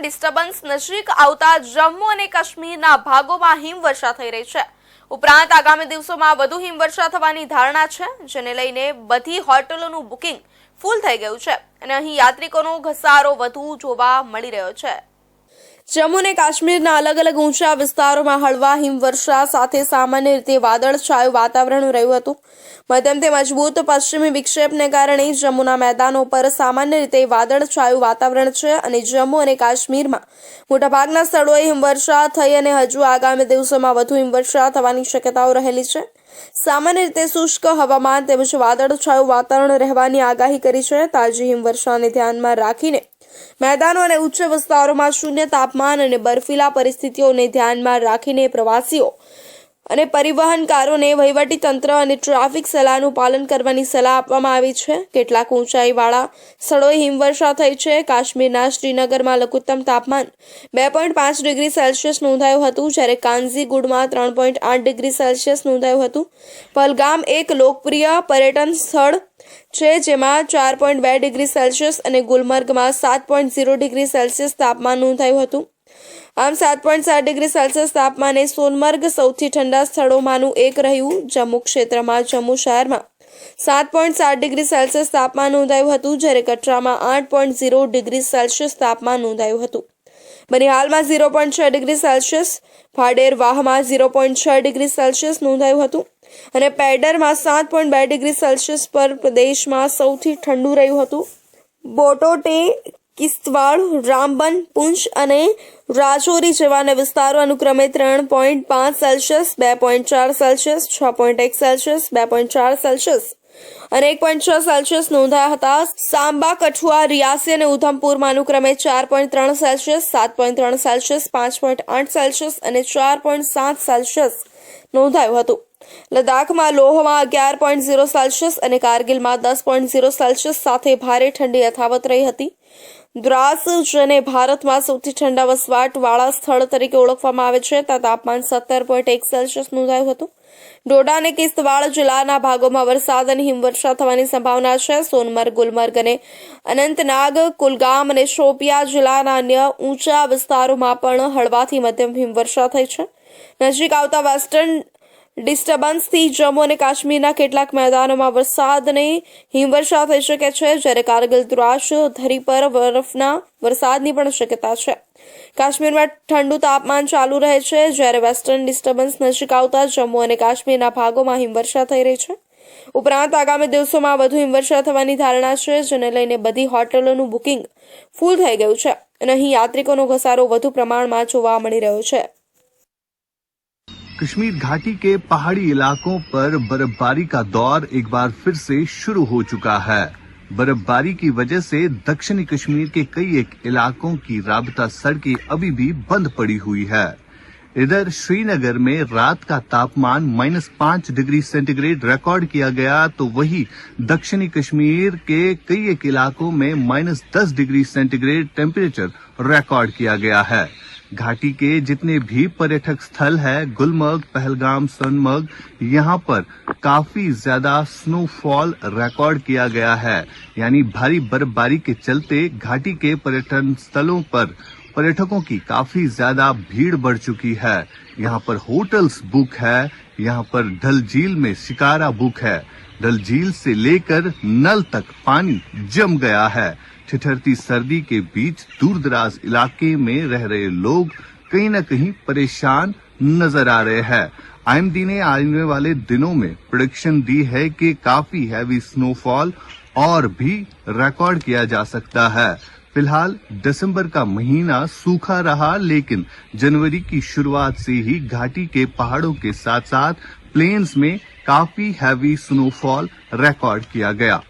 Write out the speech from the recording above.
Western disturbance નજીક આવતા જમ્મુ અને કાશ્મીરના ભાગોમાં હિમવર્ષા થઈ રહી છે. ઉપરાંત આગામી દિવસોમાં વધુ હિમવર્ષા થવાની ધારણા છે, જેને લઈને બધી હોટલોનું બુકિંગ ફૂલ થઈ ગયું છે અને અહીં યાત્રિકોનો ઘસારો વધુ જોવા મળી રહ્યો છે. જમ્મુ અને કાશ્મીરના અલગ અલગ ઊંચા વિસ્તારોમાં હળવા હિમવર્ષા સાથે સામાન્ય રીતે વાદળછાયું વાતાવરણ રહ્યું હતું. મધ્યમ તે મજબૂત પશ્ચિમી વિક્ષેપને કારણે જમ્મુના મેદાનો પર સામાન્ય રીતે વાદળછાયું વાતાવરણ છે અને જમ્મુ અને કાશ્મીરમાં મોટાભાગના સ્થળોએ હિમવર્ષા થઈ અને હજુ આગામી દિવસોમાં વધુ હિમવર્ષા થવાની શક્યતાઓ રહેલી છે. સામાન્ય રીતે શુષ્ક હવામાન તેમજ વાદળછાયું વાતાવરણ રહેવાની આગાહી કરી છે. તાજી હિમવર્ષાને ધ્યાનમાં રાખીને મેદાનો અને ઉચ્ચ વિસ્તારોમાં શૂન્ય તાપમાન અને બર્ફીલા પરિસ્થિતિઓને ધ્યાનમાં રાખીને પ્રવાસીઓ અને પરિવહનકારોને વહીવટી તંત્ર અને ટ્રાફિક સલાહનું પાલન કરવાની સલાહ આપવામાં આવી છે. કેટલાક ઊંચાઈવાળા સ્થળોએ હિમવર્ષા થઈ છે. કાશ્મીરના શ્રીનગરમાં લઘુત્તમ તાપમાન બે પોઈન્ટ પાંચ ડિગ્રી સેલ્સિયસ નોંધાયું હતું, જ્યારે કાંઝીગુડમાં ત્રણ પોઈન્ટ આઠ ડિગ્રી સેલ્સિયસ નોંધાયું હતું. પલગામ એક લોકપ્રિય પર્યટન સ્થળ છે, જેમાં ચાર પોઈન્ટ બે ડિગ્રી સેલ્સિયસ અને ગુલમર્ગમાં સાત પોઈન્ટ ઝીરો ડિગ્રી સેલ્સિયસ તાપમાન નોંધાયું હતું. આમ સાત પોઈન્ટ સાત ડિગ્રી સેલ્સિયસ તાપમાને સોનમર્ગ સૌથી ઠંડા સ્થળોમાંનું એક રહ્યું, જમ્મુ ક્ષેત્રમાં, જમ્મુ શહેરમાં. સાત પોઈન્ટ સાત ડિગ્રી સેલ્સિયસ તાપમાન નોંધાયું હતું, જ્યારે કટરામાં આઠ પોઈન્ટ ઝીરો ડિગ્રી સેલ્સિયસ તાપમાન નોંધાયું હતું. બનિહાલમાં ઝીરો પોઈન્ટ છ ડિગ્રી સેલ્સિયસ ફાડેર વાહમાં ઝીરો પોઈન્ટ છ ડિગ્રી સેલ્સિયસ નોંધાયું હતું અને પેડરમાં સાત પોઈન્ટ બે ડિગ્રી સેલ્સિયસ પર પ્રદેશમાં સૌથી ઠંડુ રહ્યું હતું. બોટોટે કિસ્તવાડ રામબન, પુંછ અને રાજૌરી જેવાના વિસ્તારો અનુક્રમે ત્રણ પોઈન્ટ પાંચ સેલ્સિયસ, બે પોઈન્ટ ચાર સેલ્સિયસ, છ પોઈન્ટ એક સેલ્સિયસ, બે પોઈન્ટ ચાર સેલ્સિયસ અને એક પોઈન્ટ છ સેલ્સિયસ નોંધાયા હતા. સાંબા, કઠુઆ, રિયાસી અને ઉધમપુરમાં અનુક્રમે ચાર પોઈન્ટ ત્રણ સેલ્સિયસ, સાત પોઈન્ટ ત્રણ સેલ્સિયસ, પાંચ પોઈન્ટ આઠ સેલ્સિયસ અને ચાર પોઈન્ટ સાત સેલ્સિયસ નોંધાયું હતું. લદ્દાખમાં લોહમાં અગિયાર પોઈન્ટ ઝીરો સેલ્સિયસ અને કારગિલમાં દસ પોઈન્ટ ઝીરો સેલ્સિયસ સાથે ભારે ઠંડી યથાવત રહી હતી. દ્રાસ જેને ભારતમાં સૌથી ઠંડા વસવાટવાળા સ્થળ તરીકે ઓળખવામાં આવે છે, ત્યાં તાપમાન સત્તર પોઈન્ટ એક સેલ્સિયસ નોંધાયું હતું. ડોડા અને કિસ્તવાડ જિલ્લાના ભાગોમાં વરસાદ અને હિમવર્ષા થવાની સંભાવના છે. સોનમર્ગ, ગુલમર્ગ અને અનંતનાગ, કુલગામ અને શોપિયા જિલ્લાના અન્ય ઊંચા વિસ્તારોમાં પણ હળવાથી મધ્યમ હિમવર્ષા થઈ છે. નજીક આવતા વેસ્ટર્ન ડિસ્ટર્બન્સથી જમ્મુ અને કાશ્મીરના કેટલાક મેદાનોમાં વરસાદની હિમવર્ષા થઈ શકે છે, જ્યારે કારગિલ દ્રાસ ધરી પર બરફના વરસાદની પણ શક્યતા છે. કાશ્મીરમાં ઠંડુ તાપમાન ચાલુ રહે છે, જ્યારે વેસ્ટર્ન ડિસ્ટર્બન્સ નજીક આવતા જમ્મુ અને કાશ્મીરના ભાગોમાં હિમવર્ષા થઈ રહી છે. ઉપરાંત, આગામી દિવસોમાં વધુ હિમવર્ષા થવાની ધારણા છે, જેને લઈને બધી હોટલોનું બુકિંગ ફૂલ થઈ ગયું છે અને અહીં યાત્રિકોનો ઘસારો વધુ પ્રમાણમાં જોવા મળી રહ્યો છે. कश्मीर घाटी के पहाड़ी इलाकों पर बर्फबारी का दौर एक बार फिर से शुरू हो चुका है। बर्फबारी की वजह से दक्षिणी कश्मीर के कई एक इलाकों की राबता सड़कें अभी भी बंद पड़ी हुई है। इधर श्रीनगर में रात का तापमान माइनस पाँच डिग्री सेंटीग्रेड रिकॉर्ड किया गया तो वही दक्षिणी कश्मीर के कई एक इलाकों में माइनस दस डिग्री सेंटीग्रेड टेम्परेचर रिकॉर्ड किया गया है। घाटी के जितने भी पर्यटक स्थल है, गुलमर्ग, पहलगाम, सोनमर्ग, यहाँ पर काफ़ी ज़्यादा स्नोफॉल रिकॉर्ड किया गया है। यानी भारी बर्फबारी के चलते घाटी के पर्यटन स्थलों पर पर्यटकों की काफ़ी ज़्यादा भीड़ बढ़ चुकी है। यहाँ पर होटल्स बुक है, यहाँ पर डल झील में शिकारा बुक है। डल झील से लेकर नल तक पानी जम गया है। ठिठरती सर्दी के बीच दूर दराज इलाके में रह रहे लोग कहीं न कहीं परेशान नज़र आ रहे हैं। आईएमडी ने आने वाले दिनों में प्रोडिक्शन दी है कि काफ़ी हैवी स्नोफॉल और भी रिकॉर्ड किया जा सकता है। फ़िलहाल दिसंबर का महीना सूखा रहा, लेकिन जनवरी की शुरुआत से ही घाटी के पहाड़ों के साथ साथ प्लेन्स में काफ़ी हैवी स्नोफॉल रिकॉर्ड किया गया।